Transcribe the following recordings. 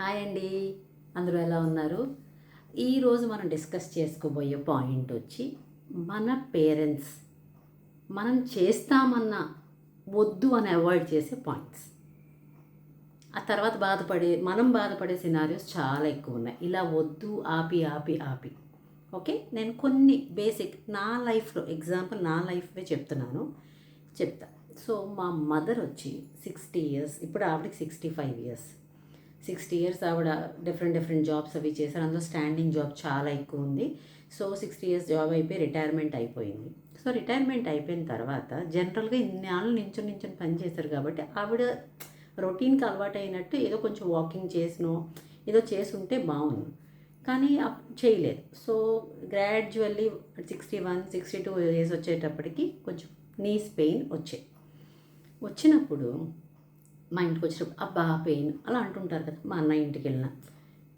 Hi అండి. అందరూ ఎలా ఉన్నారు? ఈరోజు మనం డిస్కస్ చేసుకోబోయే పాయింట్ వచ్చి మన పేరెంట్స్ మనం చేస్తామన్న వద్దు అని అవాయిడ్ చేసే పాయింట్స్. ఆ తర్వాత బాధపడే మనం బాధపడే సినారియోస్ చాలా ఎక్కువ ఉన్నాయి. ఇలా వద్దు ఆపి ఆపి ఆపి. ఓకే? నేను కొన్ని బేసిక్ నా లైఫ్లో ఎగ్జాంపుల్ నా లైఫ్వే చెప్తున్నాను. చెప్తా. సో మా మదర్ వచ్చి సిక్స్టీ ఇయర్స్ ఇప్పుడు ఆవిడకి sixty five years. Sixty years ఆవిడ డిఫరెంట్ డిఫరెంట్ జాబ్స్ అవి చేశారు. అందులో స్టాండింగ్ జాబ్ చాలా ఎక్కువ ఉంది. సో సిక్స్టీ ఇయర్స్ జాబ్ అయిపోయి రిటైర్మెంట్ అయిపోయింది. సో రిటైర్మెంట్ అయిపోయిన తర్వాత జనరల్గా ఇన్నేళ్ళు నించుని నించుని పని చేశారు కాబట్టి ఆవిడ రొటీన్కి అలవాటు అయినట్టు ఏదో కొంచెం వాకింగ్ చేసినో ఏదో చేసి ఉంటే బాగుంది. కానీ చేయలేదు. So gradually sixty one sixty two years వచ్చేటప్పటికి కొంచెం నీస్ పెయిన్ వచ్చాయి. వచ్చినప్పుడు మా ఇంటికి వచ్చినప్పుడు అబ్బా పెయిన్ అలా అంటుంటారు కదా మా అన్న ఇంటికి వెళ్ళిన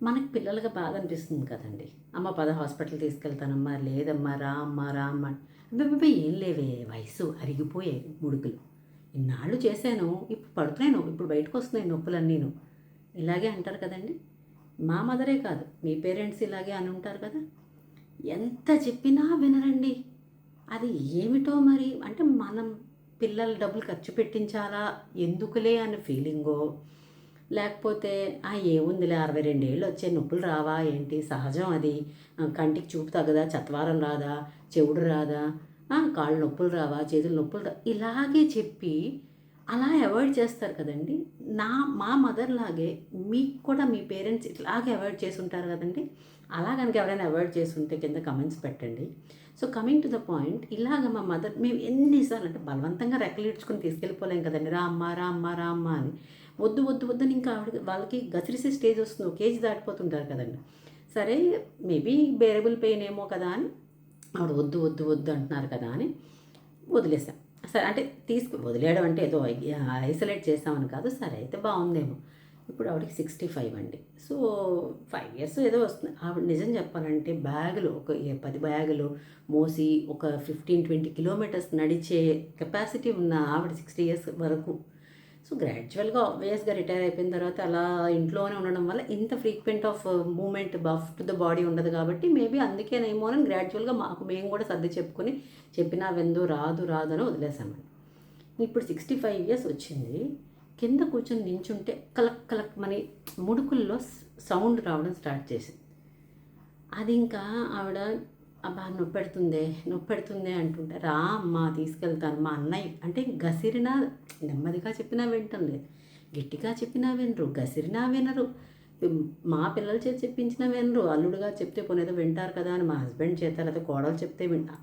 మనకి పిల్లలుగా బాధ అనిపిస్తుంది కదండి. అమ్మ పద హాస్పిటల్ తీసుకెళ్తానమ్మా లేదమ్మా రా అమ్మా రా అమ్మ అబ్బాయి ఏం లేవే వయసు అరిగిపోయే ముడుకులు. ఇన్నాళ్ళు చేశాను ఇప్పుడు పడుతున్నాను ఇప్పుడు బయటకు వస్తున్నాయి నొప్పులన్నీను. ఇలాగే అంటారు కదండి. మా మదరే కాదు మీ పేరెంట్స్ ఇలాగే అని ఉంటారు కదా. ఎంత చెప్పినా వినరండి. అది ఏమిటో మరి? అంటే మనం పిల్లల డబ్బులు ఖర్చు పెట్టించాలా? ఎందుకులే అనే ఫీలింగో లేకపోతే ఆ ఏముందిలే అరవై రెండేళ్ళు వచ్చే నొప్పులు రావా? ఏంటి? సహజం అది. కంటికి చూపు తగ్గదా? చత్వారం రాదా? చెవుడు రాదా? కాళ్ళు నొప్పులు రావా? చేతులు నొప్పులు రా ఇలాగే చెప్పి అలా అవాయిడ్ చేస్తారు కదండి. నా మా మదర్ లాగే మీకు కూడా మీ పేరెంట్స్ ఇట్లాగే అవాయిడ్ చేసి ఉంటారు కదండి. అలా కనుక ఎవరైనా అవాయిడ్ చేసి ఉంటే కింద కమెంట్స్ పెట్టండి. So coming to the point ఇలాగ మా మదర్ మేము ఎన్నిసార్లు అంటే బలవంతంగా రెక్కలిడ్చుకుని తీసుకెళ్ళిపోలేం కదండి. రా అమ్మ రా అమ్మ రా అమ్మ అని. వద్దు వద్దు వద్దు అని ఇంకా ఆవిడ వాళ్ళకి గసిరిసే స్టేజ్ వస్తుంది. ఒక కేజీ దాటిపోతుంటారు కదండి. సరే మేబీ బేరబుల్ పెయిన్ ఏమో కదా అని ఆవిడ వద్దు వద్దు వద్దు అంటున్నారు కదా అని వదిలేసాం. సరే అంటే తీసుకు వదిలేయడం అంటే ఏదో ఐసోలేట్ చేస్తామని కాదు. సరే అయితే బాగుందేమో. ఇప్పుడు ఆవిడకి సిక్స్టీ ఫైవ్ అండి. సో ఫైవ్ ఇయర్స్ ఏదో వస్తుంది. ఆవిడ నిజం చెప్పాలంటే బ్యాగులు ఒక పది బ్యాగులు మోసి ఒక ఫిఫ్టీన్ ట్వంటీ కిలోమీటర్స్ నడిచే కెపాసిటీ ఉన్న ఆవిడ సిక్స్టీ ఇయర్స్ వరకు. సో గ్రాడ్యువల్గా ఆబ్వియస్గా రిటైర్ అయిపోయిన తర్వాత అలా ఇంట్లోనే ఉండడం వల్ల ఇంత frequent of movement buff to the body ఉండదు కాబట్టి మేబీ అందుకేనేమో అని గ్రాడ్యువల్గా మాకు మేము కూడా సర్ది చెప్పుకొని చెప్పినా వెందు రాదు రాదు అని వదిలేసామండి ఇప్పుడు సిక్స్టీ ఫైవ్ ఇయర్స్ వచ్చింది. కింద కూర్చొని నించుంటే కలక్ కలక్ మని ముడుకుల్లో సౌండ్ రావడం స్టార్ట్ చేసింది. అది ఇంకా ఆవిడ అబ్బా నొప్పెడుతుందే నొప్పెడుతుందే అంటుంటే రా అమ్మా తీసుకెళ్తాను మా అన్నయ్య అంటే గసిరినా నెమ్మదిగా చెప్పినా వింటం లేదు. గట్టిగా చెప్పినా వినరు గసిరినా వినరు. మా పిల్లల చేత చెప్పించినా వినరు. అల్లుడుగా చెప్తే పోనేదో వింటారు కదా అని మా హస్బెండ్ చేత లేదా కోడలు చెప్తే వింటా.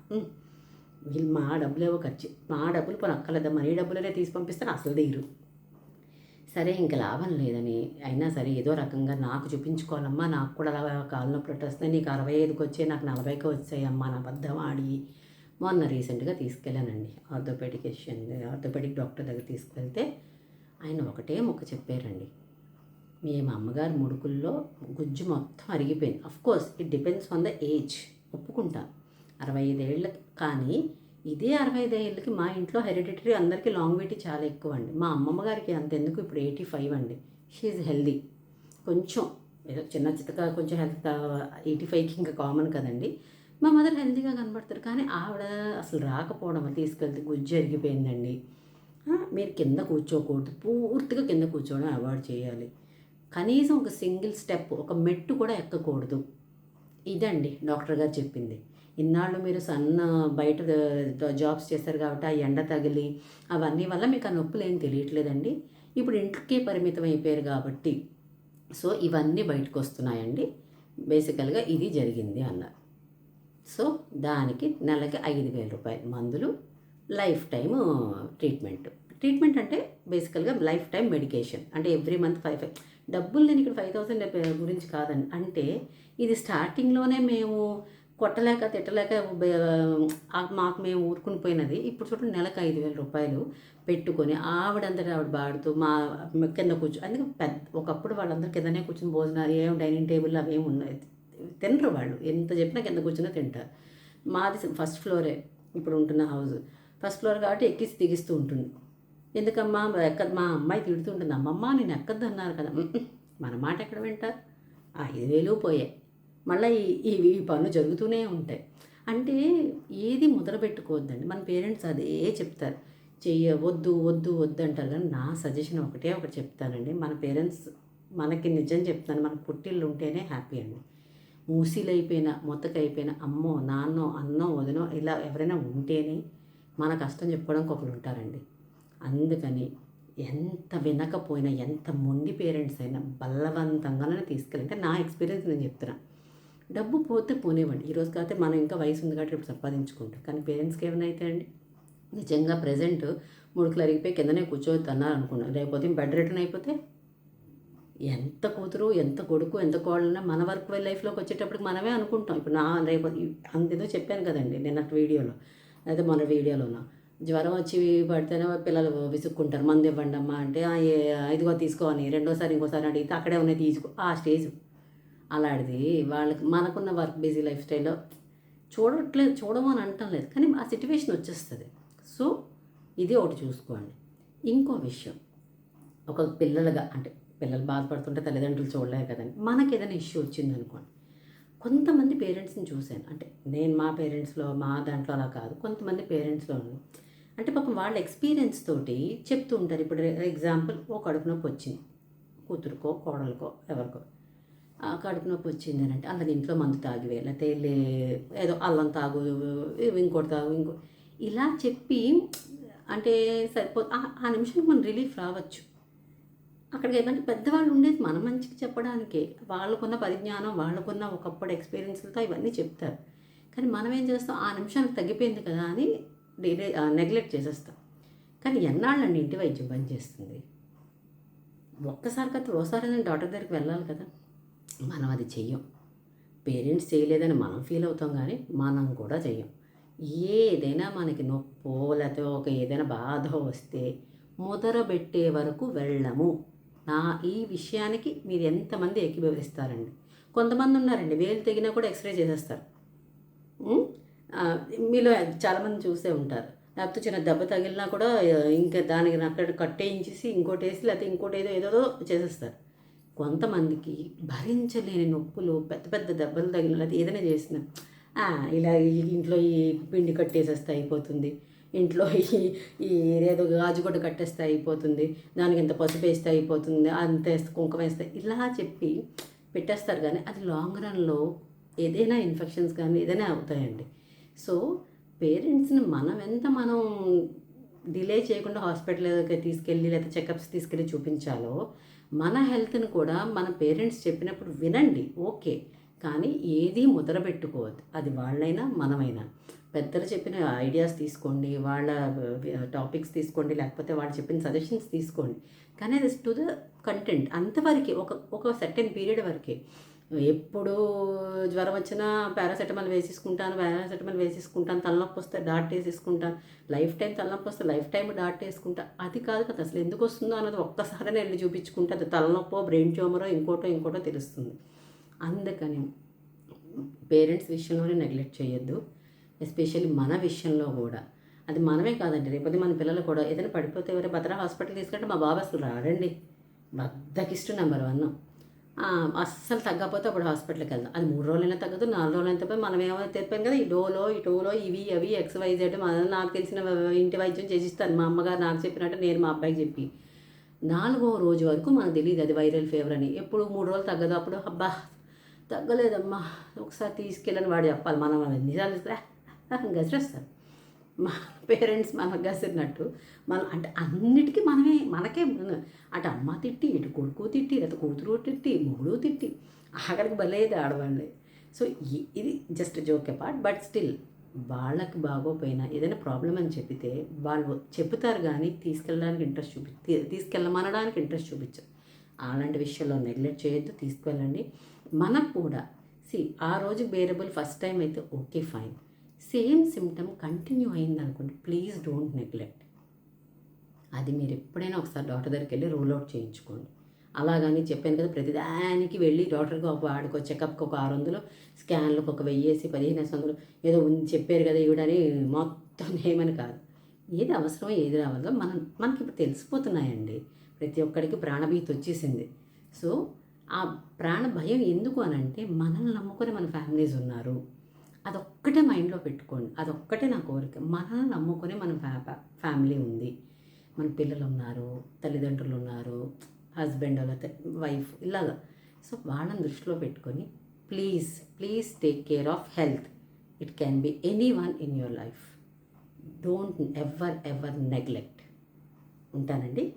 వీళ్ళు మా డబ్బులేవో ఖర్చు. మా డబ్బులు పోనీ అక్కర్లేదా మనీ డబ్బులనే తీసి పంపిస్తాను అసలు తీరు సరే ఇంక లాభం లేదని అయినా సరే ఏదో రకంగా నాకు చూపించుకోవాలమ్మా నాకు కూడా అలా కాళ్ళ నొప్పులు వస్తాయి నీకు అరవై ఐదుకి వచ్చే నాకు నలభైకి వచ్చాయమ్మా నా అబద్ధం ఆడి మొన్న రీసెంట్గా తీసుకెళ్ళానండి ఆర్థోపెడిక్ ఆర్థోపెడిక్ డాక్టర్ దగ్గర తీసుకెళ్తే ఆయన ఒకటే మొక్క చెప్పారండి. మేము అమ్మగారి ముడుకుల్లో గుజ్జు మొత్తం అరిగిపోయింది. Of course it depends on the age ఒప్పుకుంటా. అరవై ఐదేళ్ళకి కానీ ఇదే అరవై ఐదేళ్ళకి మా ఇంట్లో హెరిడిటరీ అందరికీ లాంగ్విటీ చాలా ఎక్కువ అండి మా అమ్మమ్మ గారికి అంతెందుకు? ఇప్పుడు ఎయిటీ ఫైవ్ అండి షీఈ్ హెల్దీ కొంచెం ఏదో చిన్న చిత్తగా కొంచెం హెల్త్ ఎయిటీ ఫైవ్కి ఇంకా కామన్ కదండి. మా మదర్ హెల్తీగా కనబడతారు. కానీ ఆవిడ అసలు రాకపోవడం తీసుకెళ్తే గుజ్జు జరిగిపోయిందండి మీరు కింద కూర్చోకూడదు. పూర్తిగా కింద కూర్చోవడం అవాయిడ్ చేయాలి. కనీసం ఒక సింగిల్ స్టెప్ ఒక మెట్టు కూడా ఎక్కకూడదు. ఇదండి డాక్టర్ గారు చెప్పింది. ఇన్నాళ్ళు మీరు సన్న బయట జాబ్స్ చేస్తారు కాబట్టి ఆ ఎండ తగిలి అవన్నీ వల్ల మీకు ఆ నొప్పులు ఏం తెలియట్లేదండి. ఇప్పుడు ఇంటికే పరిమితం అయిపోయారు కాబట్టి. సో ఇవన్నీ బయటకు వస్తున్నాయండి బేసికల్గా ఇది జరిగింది అన్నారు. సో దానికి నెలకి ఐదు వేల రూపాయలు మందులు లైఫ్ టైమ్ ట్రీట్మెంట్. ట్రీట్మెంట్ అంటే బేసికల్గా లైఫ్ టైం మెడికేషన్. అంటే ఎవ్రీ మంత్ ఫైవ్ ఫైవ్ డబ్బులు నేను ఇక్కడ ఫైవ్ థౌసండ్ గురించి కాదండి. అంటే ఇది స్టార్టింగ్లోనే మేము కొట్టలేక తిట్టలేక మాకు మేము ఊరుకుని పోయినది. ఇప్పుడు చూడండి నెలకు ఐదు వేల రూపాయలు పెట్టుకొని ఆవిడంతటా ఆవిడ పాడుతూ మా కింద కూర్చో అందుకే పెద్ద ఒకప్పుడు వాళ్ళందరూ కిందనే కూర్చొని భోజనాలు ఏం డైనింగ్ టేబుల్ అవి ఉన్నాయి. తినరు వాళ్ళు. ఎంత చెప్పినా కింద కూర్చున్నా తింటారు. మాది ఫస్ట్ ఫ్లోరే ఇప్పుడు ఉంటున్న హౌస్. ఫస్ట్ ఫ్లోర్ కాబట్టి ఎక్కిసి దిగిస్తూ ఉంటుంది. ఎందుకమ్మా? ఎక్క మా అమ్మాయి తిడుతుంటుంది అమ్మమ్మ నేను ఎక్కద్దు అన్నారు కదా మన మాట ఎక్కడ వింటారు? ఐదు వేలు పోయాయి. మళ్ళీ ఈ ఈ పనులు జరుగుతూనే ఉంటాయి. అంటే ఏది మొదలు పెట్టుకోవద్దండి మన పేరెంట్స్ అదే చెప్తారు. చెయ్య వద్దు వద్దు వద్దు అంటారు. కానీ నా సజెషన్ ఒకటే ఒకటి చెప్తానండి. మన పేరెంట్స్ మనకి నిజం చెప్తాను. మనకు పుట్టిల్లు ఉంటేనే హ్యాపీ అండి. మూసీలైపోయిన మొత్తకైపోయిన అమ్మో నాన్నో అన్నో వదినో ఇలా ఎవరైనా ఉంటేనే మన కష్టం చెప్పుకోవడానికి ఒకరు ఉంటారండి. అందుకని ఎంత వినకపోయినా ఎంత మొండి పేరెంట్స్ అయినా బలవంతంగానే తీసుకెళ్ళి అంటే నా ఎక్స్పీరియన్స్ నేను చెప్తున్నాను డబ్బు పోతే పోనివ్వండి. ఈరోజు కాకపోతే మనం ఇంకా వయసు ఉంది కాబట్టి ఇప్పుడు సంపాదించుకుంటాం. కానీ పేరెంట్స్కి ఏమైనా అయితే అండి? నిజంగా ప్రజెంట్ ముడుకులు అరిగిపోయి కిందనే కూర్చోవద్దు అన్నారు అనుకున్నాను బెడ్ రిటర్న్ అయిపోతే ఎంత కూతురు ఎంత కొడుకు ఎంత కోడలన్నా మన వర్క్ లైఫ్లోకి వచ్చేటప్పటికి మనమే అనుకుంటాం. ఇప్పుడు నా రేపు అంతేదో చెప్పాను కదండి నిన్నటి వీడియోలో. అయితే మన వీడియోలోనో? జ్వరం వచ్చి పడితేనే పిల్లలు విసుక్కుంటారు. మందు ఇవ్వండి అమ్మా అంటే ఐదుగో ఇదిగో తీసుకో అని రెండోసారి ఇంకోసారి అడిగితే అక్కడే ఉన్నాయి తీసుకో. ఆ స్టేజ్ అలాంటిది వాళ్ళకి మనకున్న వర్క్ బిజీ లైఫ్ స్టైల్లో చూడట్లేదు చూడమని అంటం లేదు. కానీ ఆ సిచ్యువేషన్ వచ్చేస్తుంది. సో ఇది ఒకటి చూసుకోండి. ఇంకో విషయం. ఒక పిల్లలుగా అంటే పిల్లలు బాధపడుతుంటే తల్లిదండ్రులు చూడలేరు కదండి. మనకి ఏదైనా ఇష్యూ వచ్చింది అనుకోండి కొంతమంది పేరెంట్స్ని చూశాను. అంటే నేను మా పేరెంట్స్లో మా దాంట్లో అలా కాదు. కొంతమంది పేరెంట్స్లో అంటే పాపం వాళ్ళ ఎక్స్పీరియన్స్ తోటి చెప్తూ ఉంటారు. ఇప్పుడు ఎగ్జాంపుల్ ఓ కడుపు నొప్పి వచ్చింది. కూతురుకో కోడలకో ఎవరికో. కడుపు నొప్పి వచ్చింది అని అంటే అలా ఇంట్లో మందు తాగివే లేకపోతే లే ఏదో అల్లం తాగు ఇవి ఇంకోటి తాగు ఇంకో ఇలా చెప్పి అంటే సరిపో ఆ- నిమిషానికి మనం రిలీఫ్ రావచ్చు. అక్కడికి ఏంటంటే పెద్దవాళ్ళు ఉండేది మన మంచికి చెప్పడానికే. వాళ్ళకున్న పరిజ్ఞానం వాళ్ళకున్న ఒకప్పుడు ఎక్స్పీరియన్స్లతో ఇవన్నీ చెప్తారు. కానీ మనం ఏం చేస్తాం ఆ నిమిషానికి తగ్గిపోయింది కదా అని నెగ్లెక్ట్ చేసేస్తాం. కానీ ఎన్నాళ్ళండి ఇంటి వైద్యం పనిచేస్తుంది? ఒక్కసారి కదా ఓసారి డాక్టర్ దగ్గరికి వెళ్ళాలి కదా. మనం అది చెయ్యం. పేరెంట్స్ చేయలేదని మనం ఫీల్ అవుతాం కానీ మనం కూడా చెయ్యం. ఏదైనా మనకి నొప్పో లేకపోతే ఒక ఏదైనా బాధ వస్తే ముదరబెట్టే వరకు వెళ్ళము. నా ఈ విషయానికి మీరు ఎంతమంది ఏకీభవిస్తారండి? కొంతమంది ఉన్నారండి వేలు తెగినా కూడా ఎక్స్రే చేసేస్తారు. మీలో చాలామంది చూసే ఉంటారు. లేకపోతే చిన్న దెబ్బ తగిలినా కూడా ఇంకా దానికి అక్కడ కట్టేయించేసి ఇంకోటి వేసి లేకపోతే ఇంకోటి ఏదో ఏదో చేసేస్తారు. కొంతమందికి భరించలేని నొప్పులు పెద్ద పెద్ద దెబ్బలు తగిలిన ఏదైనా చేసిన ఇలా ఈ ఇంట్లో ఈ పిండి కట్టేసేస్తే అయిపోతుంది. ఇంట్లో ఈ ఈ ఏదో గాజుగొడ్డ కట్టేస్తే అయిపోతుంది. దానికి ఇంత పసుపు వేస్తే అయిపోతుంది. అంత వేస్తే కుంకుమ వేస్తే ఇలా చెప్పి పెట్టేస్తారు కానీ అది లాంగ్ రన్లో ఏదైనా ఇన్ఫెక్షన్స్ కానీ ఏదైనా అవుతాయండి. సో పేరెంట్స్ని మనం ఎంత మనం డిలే చేయకుండా హాస్పిటల్కి తీసుకెళ్ళి లేకపోతే చెకప్స్ తీసుకెళ్ళి చూపించాలో మన హెల్త్ని కూడా మన పేరెంట్స్ చెప్పినప్పుడు వినండి ఓకే. కానీ ఏది ముద్రపెట్టుకోవద్దు అది వాళ్ళైనా మనమైనా. పెద్దలు చెప్పిన ఐడియాస్ తీసుకోండి వాళ్ళ టాపిక్స్ తీసుకోండి లేకపోతే వాళ్ళు చెప్పిన సజెషన్స్ తీసుకోండి. కానీ అది టు ద కంటెంట్. అంతవరకే ఒక ఒక సెకండ్ పీరియడ్ వరకే. ఎప్పుడు జ్వరం వచ్చినా పారాసెటమాల్ వేసేసుకుంటాను పారాసెటమాల్ వేసేసుకుంటాను తలనొప్పి వస్తే డాట్ వేసేసుకుంటాను. లైఫ్ టైం తలనొప్పి వస్తే లైఫ్ టైం డాట్ వేసుకుంటా. అది కాదు కదా అసలు ఎందుకు వస్తుందో అన్నది ఒక్కసారి వెళ్ళి చూపించుకుంటే అది తలనొప్పో బ్రెయిన్ ట్యూమరో ఇంకోటో ఇంకోటో తెలుస్తుంది. అందుకని పేరెంట్స్ విషయంలోనే నెగ్లెక్ట్ చేయొద్దు. ఎస్పెషల్లీ మన విషయంలో కూడా. అది మనమే కాదండి రేపటి మన పిల్లలు కూడా ఏదైనా పడిపోతే ఎవరైనా భద్ర హాస్పిటల్ తీసుకుంటే మా బాబు అసలు రాడండి. ఇష్టం నెంబర్ వన్. అస్సలు తగ్గకపోతే అప్పుడు హాస్పిటల్కి వెళ్దాం. అది మూడు రోజులైనా తగ్గదు నాలుగు రోజులైనా తప్ప మనం ఏమైనా చెప్పాను కదా ఈ డోలో ఈ టోలో ఇవి అవి ఎక్స్ వై మన నాకు తెలిసిన ఇంటి వైద్యం చేసిస్తాను మా అమ్మగారు నాకు చెప్పినట్టు నేను మా అబ్బాయికి చెప్పి. నాలుగో రోజు వరకు మనకు తెలియదు అది వైరల్ ఫీవర్ అని. ఎప్పుడు మూడు రోజులు తగ్గదు. అప్పుడు అబ్బా తగ్గలేదమ్మా. ఒకసారి తీసుకెళ్ళని వాడు చెప్పాలి. మనం ఎన్నిసార్లు తీసుకురా మా పేరెంట్స్ మనకు గసిరినట్టు మనం అంటే అన్నిటికీ మనమే మనకే అటు అమ్మ తిట్టి ఇటు కొడుకు తిట్టి లేదా కూతురు తిట్టి మొగుడు తిట్టి ఆఖరికి బలేది ఆడవాళ్ళే. సో ఇది just joke part but still వాళ్ళకి బాగోపోయినా ఏదైనా ప్రాబ్లం అని చెప్పితే వాళ్ళు చెబుతారు కానీ తీసుకెళ్ళడానికి ఇంట్రెస్ట్ చూపి తీసుకెళ్ళమనడానికి ఇంట్రెస్ట్ చూపించరు. అలాంటి విషయాల్లో నెగ్లెక్ట్ చేయొద్దు తీసుకువెళ్ళండి. మనకు కూడా సి ఆ రోజు బేరబుల్ ఫస్ట్ టైం అయితే okay fine same symptom continue అయింది అనుకోండి ప్లీజ్ డోంట్ నెగ్లెక్ట్. అది మీరు ఎప్పుడైనా ఒకసారి డాక్టర్ దగ్గరికి వెళ్ళి రూల్ అవుట్ చేయించుకోండి. అలాగని చెప్పాను కదా ప్రతిదానికి వెళ్ళి డాక్టర్కి ఒక వాడికి చెకప్కి ఒక ఆరు వందలు స్కాన్లకు ఒక వెయ్యేసి పదిహేను వందలు ఏదో చెప్పారు కదా ఈవిడని మొత్తం ఏమని కాదు. ఏది అవసరమో ఏది రావాలో మనం మనకి ఇప్పుడు తెలిసిపోతున్నాయండి. ప్రతి ఒక్కడికి ప్రాణభీతి వచ్చేసింది. సో ఆ ప్రాణ భయం ఎందుకు అని అంటే మనల్ని నమ్ముకొని మన ఫ్యామిలీస్ ఉన్నారు. అదొక్కటే మైండ్లో పెట్టుకోండి. అదొక్కటే నా కోరిక. మనల్ని నమ్ముకొని మన ఫ్యా ఫ్యామిలీ ఉంది. మన పిల్లలు ఉన్నారు తల్లిదండ్రులు ఉన్నారు హస్బెండ్ వాళ్ళ వైఫ్ ఇలాగా. సో వాళ్ళని దృష్టిలో పెట్టుకొని please please take care of health. It can be any one in your life. Don't ever ever neglect. ఉంటానండి.